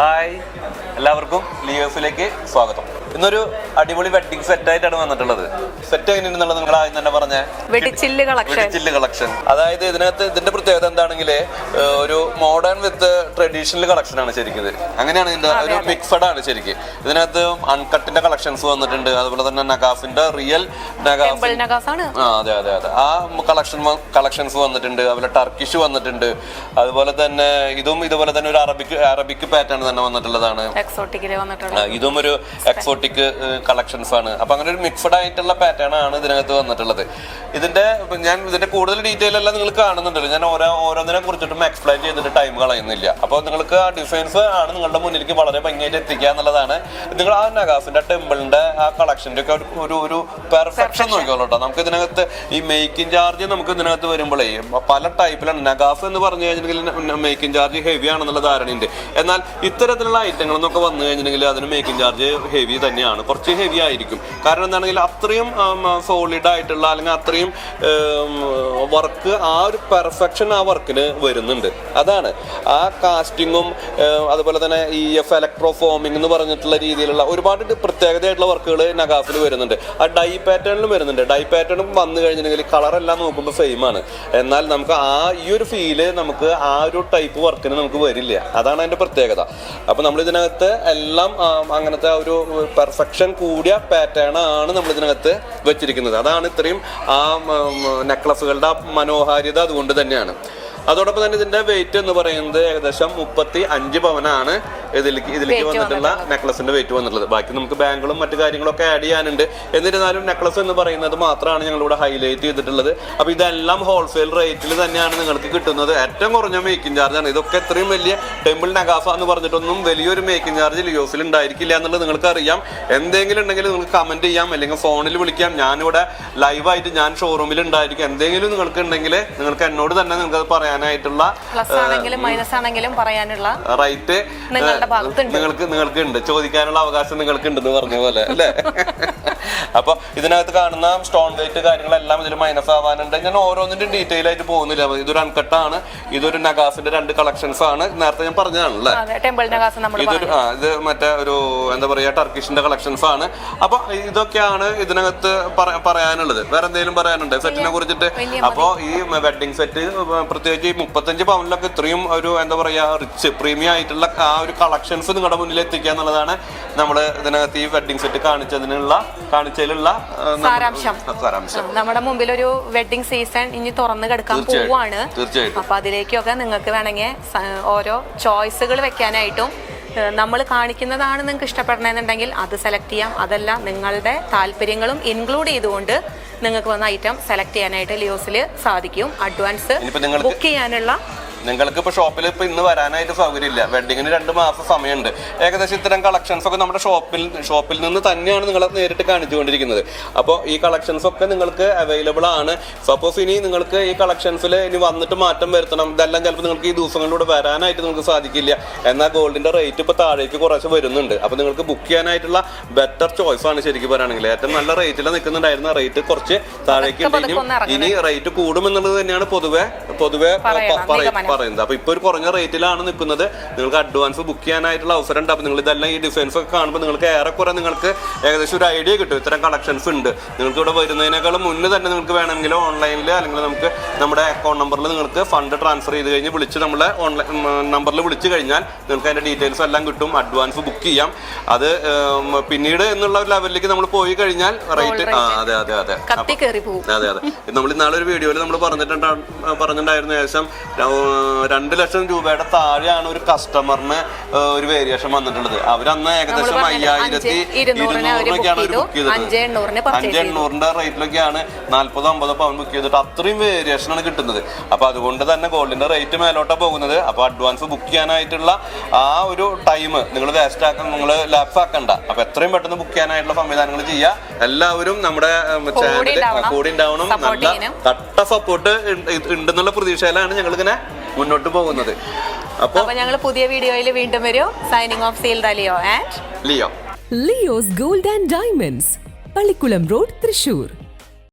Hi എല്ലാവർക്കും ലിയോഫിലേക്ക് സ്വാഗതം. ഇന്നൊരു അടിപൊളി വെഡിങ് സെറ്റ് ആയിട്ടാണ് വന്നിട്ടുള്ളത്. സെറ്റ് എങ്ങനെയാണെന്നുള്ളത് നിങ്ങൾ ആദ്യം തന്നെ പറഞ്ഞ. വെടിച്ചില്ല് കളക്ഷൻ ചില്ല് കളക്ഷൻ അതായത് ഇതിനകത്ത് ഇതിന്റെ പ്രത്യേകത എന്താണെങ്കിൽ ഒരു മോഡേൺ വിത്ത് ട്രഡീഷണൽ കളക്ഷൻ ആണ് ശരിക്കും ഇത്. അങ്ങനെയാണ് ഇതിന്റെ ഒരു മിക്സഡ് ആണ് ശരിക്കും. ഇതിനകത്ത് അൺകട്ടിന്റെ കളക്ഷൻസ് വന്നിട്ടുണ്ട്. അതുപോലെ തന്നെ നഗാഫിന്റെ റിയൽ നഗാഫ് നഗാസ് ആണ് ആ അതെ അതെ അതെ. ആ കളക്ഷൻ കളക്ഷൻസ് വന്നിട്ടുണ്ട്. അതുപോലെ ടർക്കിഷ് വന്നിട്ടുണ്ട്. അതുപോലെ തന്നെ ഇതും ഇതുപോലെ തന്നെ ഒരു അറബിക് അറബിക് പാറ്റേൺ തന്നെ വന്നിട്ടുള്ളതാണ്. ഇതും ഒരു എക്സോട്ടിക് കളക്ഷൻസ് ആണ്. അപ്പൊ അങ്ങനെ ഒരു മിക്സഡ് ആയിട്ടുള്ള പാറ്റേൺ ആണ് ഇതിനകത്ത് വന്നിട്ടുള്ളത്. ഇതിന്റെ ഞാൻ ഇതിന്റെ കൂടുതൽ ഡീറ്റെയിൽ എല്ലാം നിങ്ങൾ കാണുന്നുണ്ടല്ലോ. ഞാൻ ഓരോ ഓരോന്നിനെ കുറിച്ചിട്ടും എക്സ്പ്ലെയിൻ ചെയ്തിട്ട് ടൈം കളയുന്നില്ല. അപ്പോൾ നിങ്ങൾക്ക് ആ ഡിസൈൻസ് ആണ് നിങ്ങളുടെ മുന്നിലേക്ക് വളരെ ഭംഗിയായിട്ട് എത്തിക്കുക എന്നുള്ളതാണ്. നിങ്ങൾ ആ നഗാസിന്റെ ടെമ്പിളിന്റെ ആ കളക്ഷന്റെ ഒക്കെ ഒരു- ഒരു ഒരു പെർഫെക്ഷൻ നോക്കിയോളൂ കേട്ടോ. നമുക്ക് ഇതിനകത്ത് ഈ മേക്കിംഗ് ചാർജ് നമുക്ക് ഇതിനകത്ത് വരുമ്പോഴേ പല ടൈപ്പിലാണ് നഗാസ് എന്ന് പറഞ്ഞു കഴിഞ്ഞിട്ടുണ്ടെങ്കിൽ മേക്കിംഗ് ചാർജ് ഹെവി ആണെന്നുള്ള ധാരണയുണ്ട്. എന്നാൽ ഇത്തരത്തിലുള്ള ഐറ്റങ്ങൾ എന്നൊക്കെ വന്നു കഴിഞ്ഞിട്ടുണ്ടെങ്കിൽ അതിന് മേക്കിംഗ് ചാർജ് ഹെവി തന്നെയാണ്. കുറച്ച് ഹെവി ആയിരിക്കും. കാരണം എന്താണെങ്കിൽ അത്രയും സോളിഡ് ആയിട്ടുള്ള അല്ലെങ്കിൽ അത്രയും വർക്ക് ആ ഒരു പെർഫെക്ഷൻ ആ വർക്കിന് വരുന്നുണ്ട്. അതാണ്. ആ കാസ്റ്റിങ്ങും അതുപോലെ തന്നെ ഈ എഫ് ഇലക്ട്രോ ഫോമിംഗ് എന്ന് പറഞ്ഞിട്ടുള്ള രീതിയിലുള്ള ഒരുപാട് പ്രത്യേകതയായിട്ടുള്ള വർക്കുകൾ നഗാഫിൽ വരുന്നുണ്ട്. ആ ഡൈ പാറ്റേണിലും വരുന്നുണ്ട്. ഡൈ പാറ്റേണും വന്നു കഴിഞ്ഞിട്ടുണ്ടെങ്കിൽ കളറെല്ലാം നോക്കുമ്പോൾ സെയിം ആണ്. എന്നാൽ നമുക്ക് ആ ഈ ഒരു ഫീൽ നമുക്ക് ആ ഒരു ടൈപ്പ് വർക്കിന് നമുക്ക് വരില്ല. അതാണ് അതിന്റെ പ്രത്യേകത. അപ്പോൾ നമ്മൾ ഇതിനകത്ത് എല്ലാം അങ്ങനത്തെ ഒരു പെർഫെക്ഷൻ കൂടിയ പാറ്റേൺ ആണ് നമ്മൾ ഇതിനകത്ത് വെച്ചിരിക്കുന്നത്. അതാണ് ഇത്രയും ആ നെക്ലസുകളുടെ മനോഹാരിത അതുകൊണ്ട് തന്നെയാണ്. അതോടൊപ്പം തന്നെ ഇതിന്റെ വെയിറ്റ് എന്ന് പറയുന്നത് ഏകദേശം മുപ്പത്തി അഞ്ച് പവനാണ്. ഇതിലേക്ക് ഇതിലേക്ക് വന്നിട്ടുള്ള നെക്ലസിന്റെ വെയിറ്റ് വന്നിട്ടുള്ളത്. ബാക്കി നമുക്ക് ബാങ്കുകളും മറ്റു കാര്യങ്ങളൊക്കെ ആഡ് ചെയ്യാനുണ്ട്. എന്നിരുന്നാലും നെക്ലസ് എന്ന് പറയുന്നത് മാത്രമാണ് ഞങ്ങൾ ഇവിടെ ഹൈലൈറ്റ് ചെയ്തിട്ടുള്ളത്. അപ്പൊ ഇതെല്ലാം ഹോൾസെയിൽ റേറ്റിൽ തന്നെയാണ് നിങ്ങൾക്ക് കിട്ടുന്നത്. ഏറ്റവും കുറഞ്ഞ മേക്കിംഗ് ചാർജാണ് ആണ്. ഇതൊക്കെ ഇത്രയും വലിയ ടെമ്പിൾ നഗാഫ എന്ന് പറഞ്ഞിട്ടൊന്നും വലിയൊരു മേക്കിംഗ് ചാർജ് ലിയോസിൽ ഉണ്ടായിരിക്കില്ല എന്നുള്ളത് നിങ്ങൾക്ക് അറിയാം എന്തെങ്കിലും ഉണ്ടെങ്കിൽ നിങ്ങൾക്ക് കമന്റ് ചെയ്യാം. അല്ലെങ്കിൽ ഫോണിൽ വിളിക്കാം. ഞാനിവിടെ ലൈവായിട്ട് ഞാൻ ഷോറൂമിൽ ഉണ്ടായിരിക്കും. എന്തെങ്കിലും നിങ്ങൾക്ക് ഉണ്ടെങ്കിൽ നിങ്ങൾക്ക് എന്നോട് തന്നെ നിങ്ങൾക്ക് അത് പറയാനായിട്ടുള്ള പ്ലസ് ആണെങ്കിലും മൈനസ് ആണെങ്കിലും പറയാനുള്ള റൈറ്റ് നിങ്ങൾക്ക് നിങ്ങൾക്ക് ഉണ്ട്. ചോദിക്കാനുള്ള അവകാശം നിങ്ങൾക്ക് ഉണ്ടെന്ന് പറഞ്ഞ പോലെ അല്ലേ? അപ്പൊ ഇതിനകത്ത് കാണുന്ന സ്റ്റോൺ വെയിറ്റ് കാര്യങ്ങളെല്ലാം ഇതിൽ മൈനസ് ആവാനുണ്ട്. ഞാൻ ഓരോന്നിന്റെയും ഡീറ്റെയിൽ ആയിട്ട് പോകുന്നില്ല. ഇതൊരു അൺകട്ടാണ് ഇതൊരു നഗാസിന്റെ രണ്ട് കളക്ഷൻസ് ആണ്. നേരത്തെ ഞാൻ പറഞ്ഞതാണല്ലേ? ഇതൊരു ആ ഇത് മറ്റേ ഒരു എന്താ പറയാ ടർക്കിഷിന്റെ കളക്ഷൻസ് ആണ്. അപ്പൊ ഇതൊക്കെയാണ് ഇതിനകത്ത് പറയാനുള്ളത്. വേറെ എന്തെങ്കിലും പറയാനുണ്ട്? സെറ്റിനെ കുറിച്ചിട്ട്? അപ്പൊ ഈ വെഡിങ് സെറ്റ് പ്രത്യേകിച്ച് ഈ മുപ്പത്തഞ്ച് പവനിലൊക്കെ ഇത്രയും ഒരു എന്താ പറയാ റിച്ച് പ്രീമിയം ആയിട്ടുള്ള ആ ഒരു കളക്ഷൻസ് നിങ്ങളുടെ മുന്നിൽ എത്തിക്കുക എന്നുള്ളതാണ് നമ്മൾ ഇതിനകത്ത് ഈ വെഡിങ് സെറ്റ് കാണിച്ചതിനുള്ള കാണിച്ചതിലുള്ള സാരാംശം. സാരാംശം നമ്മുടെ മുമ്പിൽ ഒരു വെഡിങ് സീസൺ ഇനി തുറന്നു കിടക്കാൻ. പോവാണ് തീർച്ചയായിട്ടും അപ്പൊ അതിലേക്കൊക്കെ നിങ്ങൾക്ക് വേണമെങ്കിൽ ഓരോ ചോയ്സുകൾ വെക്കാനായിട്ടും നമ്മൾ കാണിക്കുന്നതാണ് നിങ്ങൾക്ക് ഇഷ്ടപ്പെടണമെന്നുണ്ടെങ്കിൽ അത് സെലക്ട് ചെയ്യാം അതല്ല നിങ്ങളുടെ താല്പര്യങ്ങളും ഇൻക്ലൂഡ് ചെയ്തുകൊണ്ട് നിങ്ങൾക്ക് വന്ന ഐറ്റം സെലക്ട് ചെയ്യാനായിട്ട് ലിയോസിൽ സാധിക്കും അഡ്വാൻസ് ബുക്ക് ചെയ്യാനുള്ള നിങ്ങൾക്ക് ഇപ്പൊ ഷോപ്പിൽ ഇപ്പൊ ഇന്ന് വരാനായിട്ട് സൗകര്യമില്ല. വെഡിങ്ങിന് രണ്ട് മാസം സമയമുണ്ട്. ഏകദേശം ഇത്തരം കളക്ഷൻസ് ഒക്കെ നമ്മുടെ ഷോപ്പിൽ ഷോപ്പിൽ നിന്ന് തന്നെയാണ് നിങ്ങൾ നേരിട്ട് കാണിച്ചുകൊണ്ടിരിക്കുന്നത്. അപ്പോൾ ഈ കളക്ഷൻസ് ഒക്കെ നിങ്ങൾക്ക് അവൈലബിൾ ആണ്. സപ്പോസ് ഇനി നിങ്ങൾക്ക് ഈ കളക്ഷൻസിൽ ഇനി വന്നിട്ട് മാറ്റം വരുത്തണം. ഇതെല്ലാം ചിലപ്പോൾ നിങ്ങൾക്ക് ഈ ദിവസങ്ങളിലൂടെ വരാനായിട്ട് നിങ്ങൾക്ക് സാധിക്കില്ല. എന്നാൽ ഗോൾഡിന്റെ റേറ്റ് ഇപ്പോൾ താഴേക്ക് കുറച്ച് വരുന്നുണ്ട്. അപ്പോൾ നിങ്ങൾക്ക് ബുക്ക് ചെയ്യാനായിട്ടുള്ള ബെറ്റർ ചോയ്സ് ആണ് ശരിക്കും പറയുകയാണെങ്കിൽ. ഏറ്റവും നല്ല റേറ്റിൽ നിൽക്കുന്നുണ്ടായിരുന്ന റേറ്റ് കുറച്ച് താഴേക്ക് ഇനി റേറ്റ് കൂടുമെന്നുള്ളത് തന്നെയാണ് പൊതുവെ പൊതുവെ പറയണം, പ- പറയ- നിഗമനം. പറയുന്നത്. അപ്പൊ ഇപ്പൊ ഒരു കുറഞ്ഞ റേറ്റിലാണ് നിൽക്കുന്നത്. നിങ്ങൾക്ക് അഡ്വാൻസ് ബുക്ക് ചെയ്യാനായിട്ടുള്ള അവസരം ഉണ്ട്. അപ്പൊ നിങ്ങൾ ഇതെല്ലാം ഈ ഡിസൈൻസ് ഒക്കെ കാണുമ്പോൾ നിങ്ങൾക്ക് ഏറെക്കുറെ നിങ്ങൾക്ക് ഏകദേശം ഒരു ഐഡിയ കിട്ടും. ഇത്തരം കളക്ഷൻസ് ഉണ്ട്. നിങ്ങൾക്ക് ഇവിടെ വരുന്നതിനേക്കാളും മുന്നേ തന്നെ നിങ്ങൾക്ക് വേണമെങ്കിൽ ഓൺലൈനിൽ അല്ലെങ്കിൽ നമുക്ക് നമ്മുടെ അക്കൗണ്ട് നമ്പറിൽ നിങ്ങൾക്ക് ഫണ്ട് ട്രാൻസ്ഫർ ചെയ്ത് കഴിഞ്ഞ് വിളിച്ച് നമ്മളെ ഓൺലൈൻ നമ്പറിൽ വിളിച്ച് കഴിഞ്ഞാൽ നിങ്ങൾക്ക് അതിന്റെ ഡീറ്റെയിൽസ് എല്ലാം കിട്ടും. അഡ്വാൻസ് ബുക്ക് ചെയ്യാം. അത് പിന്നീട് എന്നുള്ള ഒരു ലെവലിലേക്ക് നമ്മൾ പോയി കഴിഞ്ഞാൽ റേറ്റ് അതെ അതെ അതെ. അതെ അതെ. നമ്മൾ ഇന്നാളെ ഒരു വീഡിയോയിൽ നമ്മൾ പറഞ്ഞിട്ടുണ്ട് പറഞ്ഞിട്ടുണ്ടായിരുന്നു ഏകദേശം ര- രണ്ട് ലക്ഷം രൂപയുടെ താഴെയാണ് ഒരു കസ്റ്റമറിന് ഒരു വേരിയേഷൻ വന്നിട്ടുള്ളത്. അവരന്ന് ഏകദേശം അയ്യായിരത്തി ഇരുന്നൂറിനൊക്കെയാണ് അവർ ബുക്ക് ചെയ്തത്. അഞ്ച് എണ്ണൂറിന്റെ റേറ്റിലൊക്കെയാണ് നാല്പതോ അമ്പതോ പവൻ ബുക്ക് ചെയ്തിട്ട് അത്രയും വേരിയേഷൻ ആണ് കിട്ടുന്നത്. അപ്പൊ അതുകൊണ്ട് തന്നെ ഗോൾഡിന്റെ റേറ്റ് മേലോട്ടാ പോകുന്നത്. അപ്പൊ അഡ്വാൻസ് ബുക്ക് ചെയ്യാനായിട്ടുള്ള ആ ഒരു ടൈം നിങ്ങൾ വേസ്റ്റ് ആക്കാൻ നിങ്ങൾ ലാപ്സ് ആക്കണ്ട. അപ്പൊ എത്രയും പെട്ടെന്ന് ബുക്ക് ചെയ്യാനായിട്ടുള്ള സംവിധാനങ്ങൾ ചെയ്യുക എല്ലാവരും നമ്മുടെ ചാനൽ ഉണ്ടാവണം. കൂടി ഉണ്ടാവണം. നല്ല തട്ട സപ്പോർട്ട് ഉണ്ടെന്നുള്ള പ്രതീക്ഷയിലാണ് ഞങ്ങൾ ഇങ്ങനെ മുന്നോട്ട് പോകുന്നത്. അപ്പോൾ അപ്പൊ ഞങ്ങൾ പുതിയ വീഡിയോയിൽ വീണ്ടും വരും. സൈനിങ് ഓഫ് സീൽ ദലിയോ and Leo Leo's gold and diamonds Pallikulam road Thrissur.